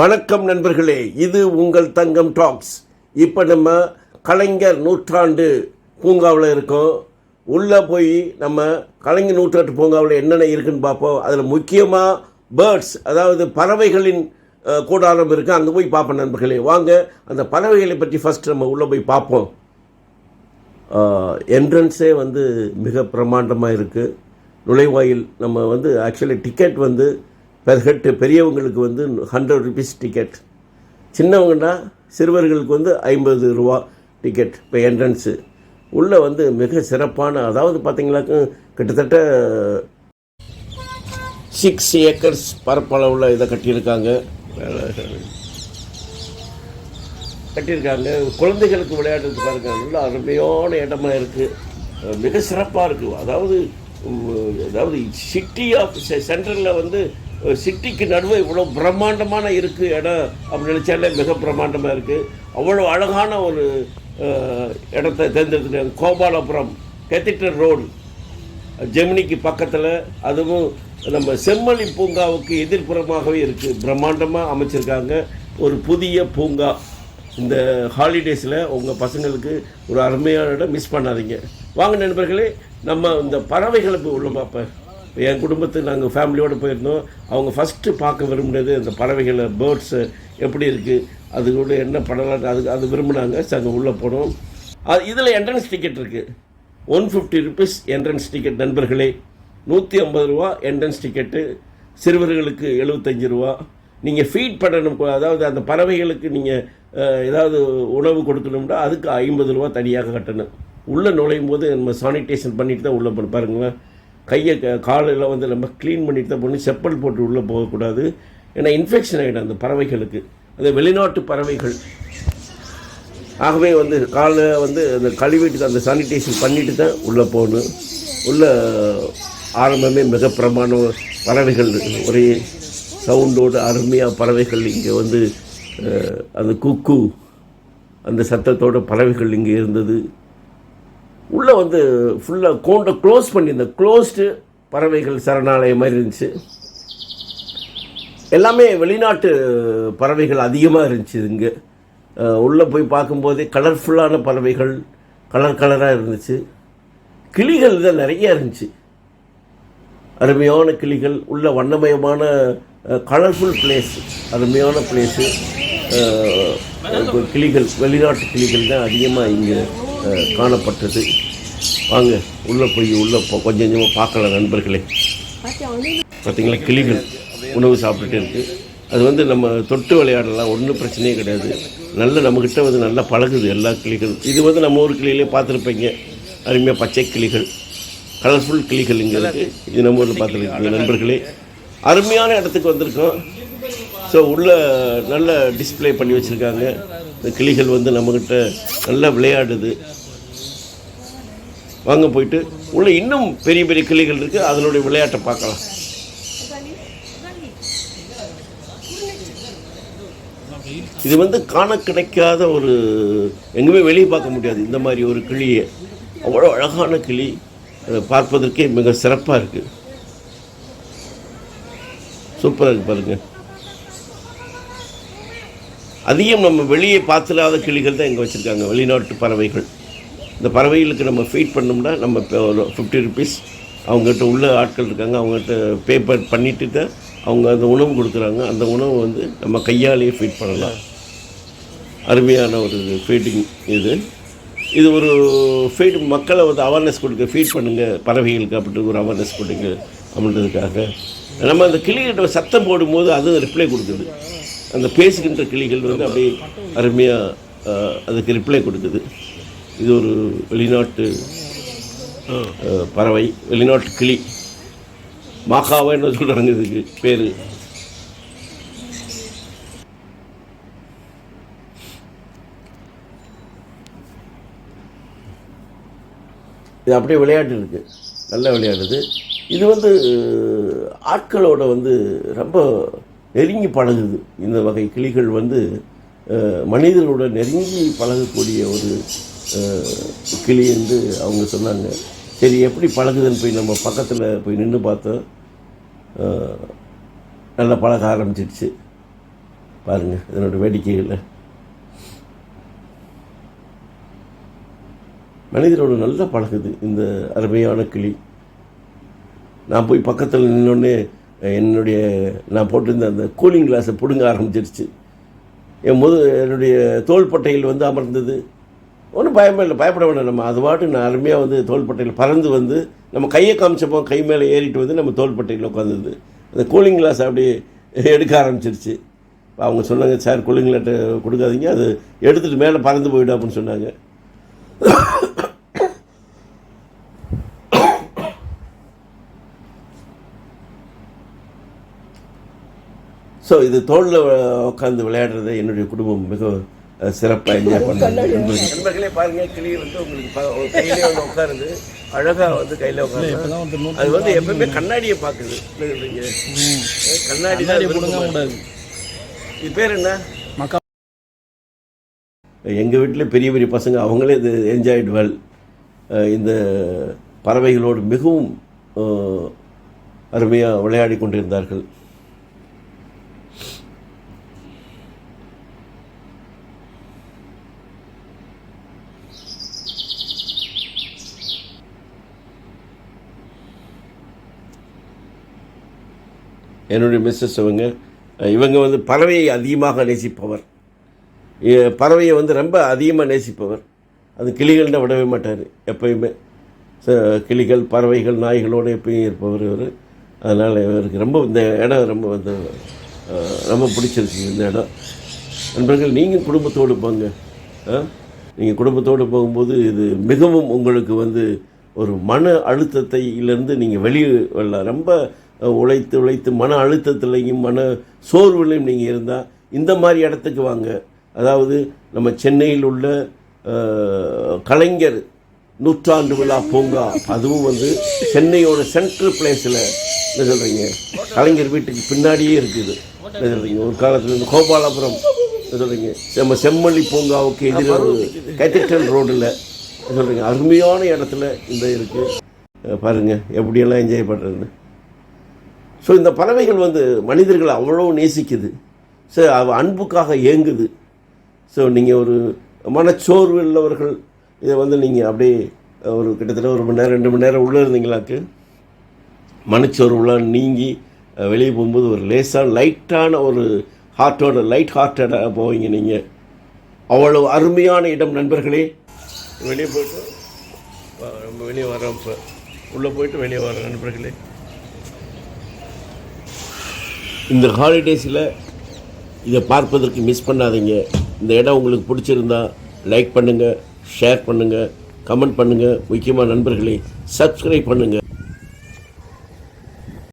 வணக்கம் நண்பர்களே இது உங்கள் தங்கம் டாக்ஸ் இப்போ நம்ம கலைஞர் நூற்றாண்டு பூங்காவில் இருக்கோம். உள்ளே போய் நம்ம கலைஞர் நூற்றாண்டு பூங்காவில் என்னென்ன இருக்குன்னு பார்ப்போம். அதில் முக்கியமாக பேர்ட்ஸ் அதாவது பறவைகளின் கூடாரம் இருக்குது அங்கே போய் பார்ப்போம் நண்பர்களே. வாங்க அந்த பறவைகளை பற்றி ஃபஸ்ட் நம்ம உள்ளே போய் பார்ப்போம். என்ட்ரன்ஸே வந்து மிக பிரம்மாண்டமாக இருக்குது நுழைவாயில் நம்ம வந்து ஆக்சுவலி டிக்கெட் வந்து பெர் பெரியவங்களுக்கு வந்து ஹண்ட்ரட் ருபீஸ் டிக்கெட் சின்னவங்கன்னா சிறுவர்களுக்கு வந்து ஐம்பது ரூபா டிக்கெட் இப்போ என்ட்ரன்ஸு உள்ளே வந்து மிக சிறப்பான அதாவது பார்த்தீங்கன்னாக்க கிட்டத்தட்ட சிக்ஸ் ஏக்கர்ஸ் பரப்பளவில் இதை கட்டியிருக்காங்க. கட்டியிருக்காங்க. குழந்தைகளுக்கு விளையாடுறது பாருங்க நல்ல அருமையான இடமா இருக்குது மிக சிறப்பாக இருக்குது அதாவது அதாவது சிட்டி ஆஃப் சென்ட்ரலில் வந்து சிட்டிக்கு நடுவே இவ்வளோ பிரம்மாண்டமான இருக்குது இடம் அப்படின்னு நினச்சாலே மிக பிரம்மாண்டமாக இருக்குது அவ்வளோ அழகான ஒரு இடத்த தேர்ந்தெடுத்துருக்காங்க கோபாலபுரம் கெத்திட்டர் ரோடு ஜெமினிக்கு பக்கத்தில். அதுவும் நம்ம செம்மொழி பூங்காவுக்கு எதிர்ப்புறமாகவே இருக்குது பிரம்மாண்டமாக அமைச்சிருக்காங்க. ஒரு புதிய பூங்கா. இந்த ஹாலிடேஸில் உங்கள் பசங்களுக்கு ஒரு அருமையான இடம் மிஸ் பண்ணாதீங்க. வாங்க நண்பர்களே நம்ம இந்த பறவைகளை போய் உள்ள பார்ப்பேன் என் குடும்பத்துக்கு நாங்கள் ஃபேமிலியோடு போயிருந்தோம். அவங்க ஃபஸ்ட்டு பார்க்க விரும்பினது அந்த பறவைகளை பேர்ட்ஸு எப்படி இருக்குது அது கூட என்ன பண்ணலாம் அது அது விரும்பினாங்க. சரி அங்கே உள்ளே போனோம். அது இதில் என்ட்ரன்ஸ் டிக்கெட் இருக்குது one fifty rupees entrance ticket நண்பர்களே. நூற்றி ஐம்பது ரூபா என்ட்ரன்ஸ் டிக்கெட்டு சிறுவர்களுக்கு எழுபத்தஞ்சு ரூபா. நீங்கள் ஃபீட் பண்ணணும் அதாவது அந்த பறவைகளுக்கு நீங்கள் ஏதாவது உணவு கொடுக்கணும்னா அதுக்கு ஐம்பது ரூபா தனியாக கட்டணும். உள்ளே நுழையும் போது நம்ம சானிடேஷன் பண்ணிட்டு தான் உள்ளே போகணும் பாருங்களேன் கையை க- காலெல்லாம் வந்து நம்ம க்ளீன் பண்ணிட்டு தான் போகணும். செப்பல் போட்டு உள்ளே போகக்கூடாது. ஏன்னா இன்ஃபெக்ஷன் ஆகிடும் அந்த பறவைகளுக்கு. அது வெளிநாட்டு பறவைகள். ஆகவே வந்து காலை வந்து அந்த கழுவிட்டு அந்த சானிடைசர் பண்ணிட்டு தான் உள்ளே போகணும். உள்ள ஆரம்பமே மிக பிரமாண பறவைகள். ஒரே சவுண்டோடு அருமையாக பறவைகள் இங்கே வந்து அந்த குக்கு அந்த சத்தத்தோட பறவைகள் இங்கே இருந்தது. உள்ளே வந்து ஃபுல்லாக கோண்டை க்ளோஸ் பண்ணியிருந்த க்ளோஸ்டு பறவைகள் சரணாலயம் மாதிரி இருந்துச்சு. எல்லாமே வெளிநாட்டு பறவைகள் அதிகமாக இருந்துச்சு இங்கே. உள்ளே போய் பார்க்கும்போதே கலர்ஃபுல்லான பறவைகள் கலர் கலராக இருந்துச்சு. கிளிகள் தான் நிறைய இருந்துச்சு. அருமையான கிளிகள் உள்ள வண்ணமயமான கலர்ஃபுல் பிளேஸ் அருமையான பிளேஸு கிளிகள் வெளிநாட்டு கிளிகள் தான் அதிகமாக இங்கே காணப்பட்டது. வாங்க உள்ளே போய் உள்ளே போ கொஞ்சம் கொஞ்சமாக பார்க்கலாம் நண்பர்களே. பார்த்தீங்களா கிளிகள் உணவு சாப்பிட்டுட்டு இருக்குது அது வந்து நம்ம தொட்டு விளையாடலாம் ஒன்றும் பிரச்சனையே கிடையாது. நல்ல நம்மக்கிட்ட வந்து நல்லா பழகுது எல்லா கிளிகளும். இது வந்து நம்ம ஊர் கிளியிலே பார்த்துருப்பீங்க. அருமையாக பச்சை கிளிகள் கலர்ஃபுல் கிளிகள் இங்கே இருக்குது இது நம்ம ஊரில் பார்த்துருக்கீங்க நண்பர்களே. அருமையான இடத்துக்கு வந்திருக்கோம். ஸோ உள்ள நல்ல டிஸ்ப்ளே பண்ணி வச்சுருக்காங்க. இந்த கிளிகள் வந்து நம்மக்கிட்ட நல்லா விளையாடுது. வாங்க போயிட்டு உள்ள இன்னும் பெரிய பெரிய கிளிகள் இருக்குது அதனுடைய விளையாட்டை பார்க்கலாம். இது வந்து காண கிடைக்காத ஒரு எங்குமே வெளியே பார்க்க முடியாது. இந்த மாதிரி ஒரு கிளியை. அவ்வளோ அழகான கிளி. அதை பார்ப்பதற்கே மிக சிறப்பாக இருக்குது சூப்பராக இருக்குது பாருங்கள் அதிகம் நம்ம வெளியே பார்த்துடாத கிளிகள் தான் இங்கே வச்சுருக்காங்க. வெளிநாட்டு பறவைகள். இந்த பறவைகளுக்கு நம்ம ஃபீட் பண்ணோம்னா நம்ம இப்போ ஒரு ஃபிஃப்டி ருபீஸ் அவங்ககிட்ட உள்ள ஆட்கள் இருக்காங்க. அவங்ககிட்ட பேப்பர் பண்ணிட்டு தான் அவங்க அந்த உணவு கொடுக்குறாங்க. அந்த உணவு வந்து நம்ம கையாலேயே ஃபீட் பண்ணலாம். அருமையான ஒரு ஃபீடிங் இது. இது ஒரு ஃபீட் மக்களை வந்து அவேர்னஸ் கொடுக்க ஃபீட் பண்ணுங்கள் பறவைகளுக்கு அப்படின்ட்டு ஒரு அவேர்னஸ் கொடுங்க அப்படின்றதுக்காக. நம்ம அந்த கிளிகிட்ட சத்தம் போடும்போது அது ரிப்ளை கொடுக்குது. அந்த பேசுகின்ற கிளிகள் வந்து அப்படியே அருமையாக அதுக்கு ரிப்ளை கொடுக்குது. இது ஒரு வெளிநாட்டு பறவை வெளிநாட்டு கிளி. மாக்காவா என்ன சொல்கிறாங்க இதுக்கு பேர்? இது அப்படியே விளையாட்டு இருக்குது நல்ல விளையாடுது இது. வந்து ஆட்களோட வந்து ரொம்ப நெருங்கி பழகுது. இந்த வகை கிளிகள் வந்து மனிதர்களோட நெருங்கி பழகக்கூடிய ஒரு கிளி என்று அவங்க சொன்னாங்க. சரி எப்படி பழகுதுன்னு போய் நம்ம பக்கத்தில் போய் நின்று பார்த்தோம் நல்லா பழக ஆரம்பிச்சிடுச்சு பாருங்கள் இதனோட வேடிக்கைகளை மனிதரோட நல்லா பழகுது இந்த அருமையான கிளி. நான் போய் பக்கத்தில் நின்னோடனே என்னுடைய நான் போட்டிருந்த அந்த கூலிங் கிளாஸை பிடுங்க ஆரம்பிச்சிருச்சு. என் முது என்னுடைய தோள்பட்டையில் வந்து அமர்ந்தது. ஒன்றும் பயமே இல்லை பயப்பட வேண்டாம் நம்ம அது பாட்டு நான் அருமையாக வந்து தோள்பட்டையில் பறந்து வந்து நம்ம கையை காமிச்சப்போம் கை மேலே ஏறிட்டு வந்து நம்ம தோள்பட்டையில் உட்காந்துது அந்த கூலிங் கிளாஸ் அப்படியே எடுக்க ஆரம்பிச்சிருச்சு. அவங்க சொன்னாங்க சார் கூலிங் லெட்டர் கொடுக்காதீங்க அது எடுத்துகிட்டு மேலே பறந்து போயிடும் அப்படின்னு சொன்னாங்க. ஸோ இது தோளில் உட்காந்து விளையாடுறதை என்னுடைய குடும்பம் மிக சிறப்பாக என்ஜாய் பண்ணாங்க நண்பர்களே பாருங்க கிளி வந்து உங்களுக்கு கையிலே வந்து உட்காருது. அழகா வந்து கையில உட்காருது. அது வந்து எப்பவுமே கண்ணாடியை பார்க்குது? கண்ணாடி தான் இது பேர் என்ன? மக்கா எங்கள் வீட்டில் பெரிய பெரிய பசங்க அவங்களே இது என்ஜாய்டு வெல் இந்த பறவைகளோடு மிகவும் அருமையாக விளையாடி கொண்டிருந்தார்கள். என்னுடைய மிஸ்ஸஸ் இவங்க இவங்க வந்து பறவையை அதிகமாக நேசிப்பவர். பறவையை வந்து ரொம்ப அதிகமாக நேசிப்பவர். அது கிளிகள்னு விடவே மாட்டார் எப்பயுமே. கிளிகள் பறவைகள் நாய்களோடு எப்பயும் இருப்பவர் இவர். அதனால் இவருக்கு ரொம்ப இந்த இடம் ரொம்ப வந்து ரொம்ப பிடிச்சிருக்கு இந்த இடம். நண்பர்கள் நீங்கள் குடும்பத்தோடு போங்க. நீங்கள் குடும்பத்தோடு போகும்போது இது மிகவும் உங்களுக்கு வந்து ஒரு மன அழுத்தத்தையிலேருந்து நீங்கள் வெளியே வரலாம். ரொம்ப உழைத்து உழைத்து மன அழுத்தத்திலையும் மன சோர்வுலையும் நீங்கள் இருந்தால் இந்த மாதிரி இடத்துக்கு வாங்க. அதாவது நம்ம சென்னையில் உள்ள கலைஞர் நூற்றாண்டு விழா பூங்கா. அதுவும் வந்து சென்னையோட சென்ட்ரல் பிளேஸில் என்ன சொல்கிறீங்க கலைஞர் வீட்டுக்கு பின்னாடியே இருக்குது. என்ன சொல்கிறீங்க ஒரு காலத்தில் இந்த கோபாலபுரம் என்ன சொல்கிறீங்க நம்ம செம்மல்லி பூங்காவுக்கு எதிராக ஒரு கேத்தட்ரல் ரோடில் சொல்கிறீங்க அருமையான இடத்துல இந்த இருக்குது பாருங்கள் எப்படியெல்லாம் என்ஜாய் பண்ணுறதுன்னு ஸோ இந்த பறவைகள் வந்து மனிதர்களை அவ்வளோ நேசிக்குது. ஸோ அவ அன்புக்காக ஏங்குது. ஸோ நீங்கள் ஒரு மனச்சோர்வு உள்ளவர்கள் இதை வந்து நீங்கள் அப்படியே ஒரு கிட்டத்தட்ட ஒரு மணி நேரம் ரெண்டு மணி நேரம் உள்ளே இருந்தீங்களாக்கு? மனச்சோர்வுலாம் நீங்கி வெளியே போகும்போது ஒரு லேசாக லைட்டான ஒரு ஹார்ட்டோட லைட் ஹார்ட்டடாக போவீங்க நீங்கள் அவ்வளோ அருமையான இடம் நண்பர்களே. வெளியே போய்ட்டு நம்ம வெளியே வரோம் இப்போ. உள்ளே போயிட்டு வெளியே வரோம் நண்பர்களே. இந்த ஹாலிடேஸில் இதை பார்ப்பதற்கு மிஸ் பண்ணாதீங்க. இந்த இடம் உங்களுக்கு பிடிச்சிருந்தா லைக் பண்ணுங்கள் ஷேர் பண்ணுங்கள் கமெண்ட் பண்ணுங்கள் முக்கியமாக நண்பர்களே சப்ஸ்கிரைப் பண்ணுங்கள்